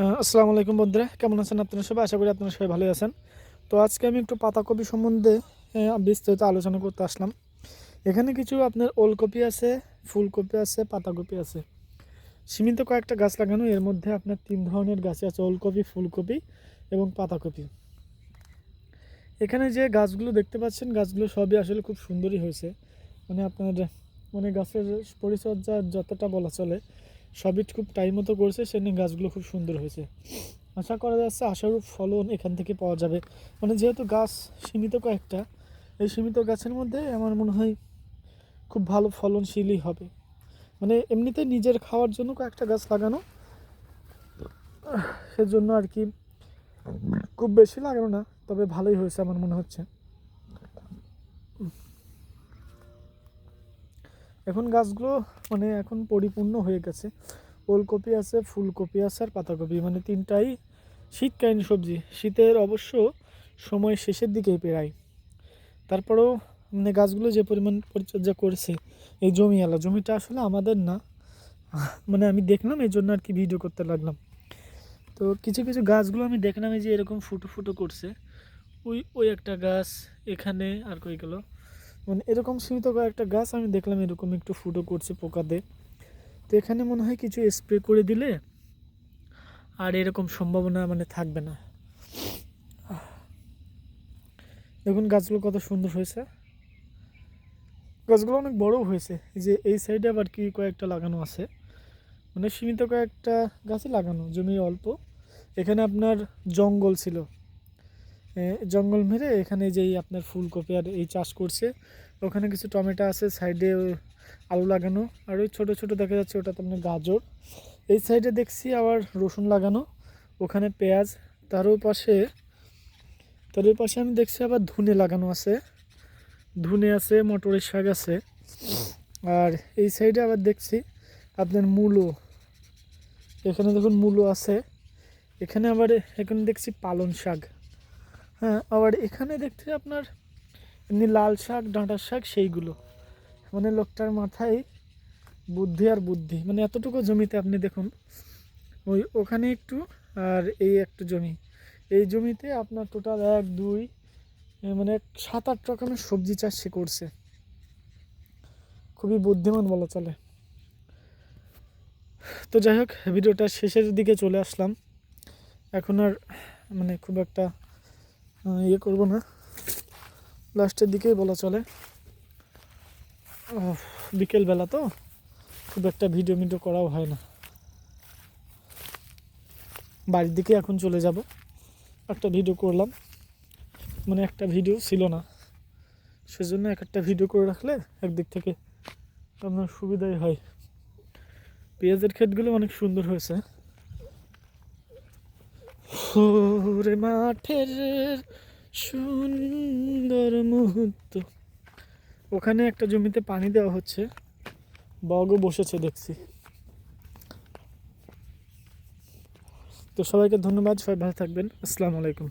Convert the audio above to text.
আসসালামু আলাইকুম বন্ধুরা, কেমন আছেন আপনারা সবাই? আশা করি আপনারা সবাই ভালোই আছেন। তো আজকে আমি একটু পাতাকপি সম্বন্ধে বিস্তারিত আলোচনা করতে আসলাম। এখানে কিছু আপনার ওলকপি আছে, ফুলকপি আছে, পাতাকপি আছে। সীমিত কয়েকটা গাছ লাগানো, এর মধ্যে আপনার তিন ধরনের গাছ আছে, ওলকপি, ফুলকপি এবং পাতাকপি। এখানে যে গাছগুলো দেখতে পাচ্ছেন, গাছগুলো সবই আসলে খুব সুন্দরই হয়েছে। মানে আপনার মানে গাছের পরিচর্যা যতটা বলা চলে সবই খুব টাইম মতো করেছে সেখানে গাছগুলো খুব সুন্দর হয়েছে। আশা করা যাচ্ছে আশারূপ ফলন এখান থেকে পাওয়া যাবে। মানে যেহেতু গাছ সীমিত কয়েকটা এই সীমিত গাছের মধ্যে আমার মনে হয় খুব ভালো ফলনশীলই হবে। মানে এমনিতে নিজের খাওয়ার জন্য কয়েকটা গাছ লাগানো সেজন্য আর কি খুব বেশি লাগানো না তবে ভালোই হয়েছে আমার মনে হচ্ছে। এখন গাছগুলো মানে এখন পরিপূর্ণ হয়ে গেছে। ওলকপি আছে, ফুলকপি আছে আর পাতাকপি মানে তিনটাই শীতকালীন সবজি। শীতের অবশ্য সময় শেষের দিকেই প্রায়। তারপরেও মানে গাছগুলো যে পরিমাণ পরিচর্যা করেছে, এই জমিওয়ালা জমিটা আসলে আমাদের না। মানে আমি দেখলাম, এই জন্য আর কি ভিডিও করতে লাগলাম। তো কিছু কিছু গাছগুলো আমি দেখলাম, এই যে এরকম ফুটো ফুটো করছে। ওই ওই একটা গাছ এখানে আর কই গেল? মানে এরকম সীমিত কয়েকটা গাছ আমি দেখলাম, এরকম একটু ফুটো করছে পোকাতে। তো এখানে মনে হয় কিছু স্প্রে করে দিলে আর এরকম সম্ভাবনা মানে থাকবে না। দেখুন, গাছগুলো কত সুন্দর হয়েছে। গাছগুলো অনেক বড়ও হয়েছে। যে এই সাইডে আবার কি কয়েকটা লাগানো আছে। মানে সীমিত কয়েকটা গাছই লাগানো, জমি অল্প। এখানে আপনার জঙ্গল ছিল। জঙ্গল মেরে এখানে যেই আপনার ফুলকপি আর এই চাষ করছে, ওখানে কিছু টমেটো আছে, সাইডে আলু লাগানো, আর ওই ছোটো ছোটো দেখা যাচ্ছে ওটা তো আপনার গাজর। এই সাইডে দেখছি আবার রসুন লাগানো, ওখানে পেঁয়াজ তারও পাশে, তার পাশে আমি দেখছি আবার ধুনে লাগানো আছে, ধুনে আছে, মটরের শাক আছে। আর এই সাইডে আবার দেখছি আপনার মূলো, এখানে দেখুন মূলো আছে, এখানে আবার, এখানে দেখছি পালন শাক। হ্যাঁ আবার এখানে দেখতে আপনার এমনি লাল শাক ডাঁটার শাক সেইগুলো। মানে লোকটার মাথায় বুদ্ধি আর বুদ্ধি। মানে এতটুকু জমিতে আপনি দেখুন, ওই ওখানে একটু আর এই একটা জমি। এই জমিতে আপনার টোটাল এক, দুই মানে সাত, আট রকমের সবজি চাষ সে করছে। খুবই বুদ্ধিমান বলা চলে। তো যাই হোক, ভিডিওটা শেষের দিকে চলে আসলাম। এখন আর মানে খুব একটা ইয়ে করব না। লাস্টের দিকেই বলা চলে। বিকেলবেলা তো? খুব একটা ভিডিও মিডিও করাও হয় না। বাড়ির দিকে এখন চলে যাব। একটা ভিডিও করলাম। মানে একটা ভিডিও ছিল না। সেজন্য এক একটা ভিডিও করে রাখলে একদিক থেকে আপনার সুবিধাই হয়। পেঁয়াজের ক্ষেতগুলো অনেক সুন্দর হয়েছে। ওরে মাঠের সুন্দর মুহূর্ত। ওখানে একটা জমিতে পানি দেওয়া হচ্ছে। বগও বসেছে, দেখছি। তো সবাইকে ধন্যবাদ, সবাই ভালো থাকবেন। আসসালামু আলাইকুম।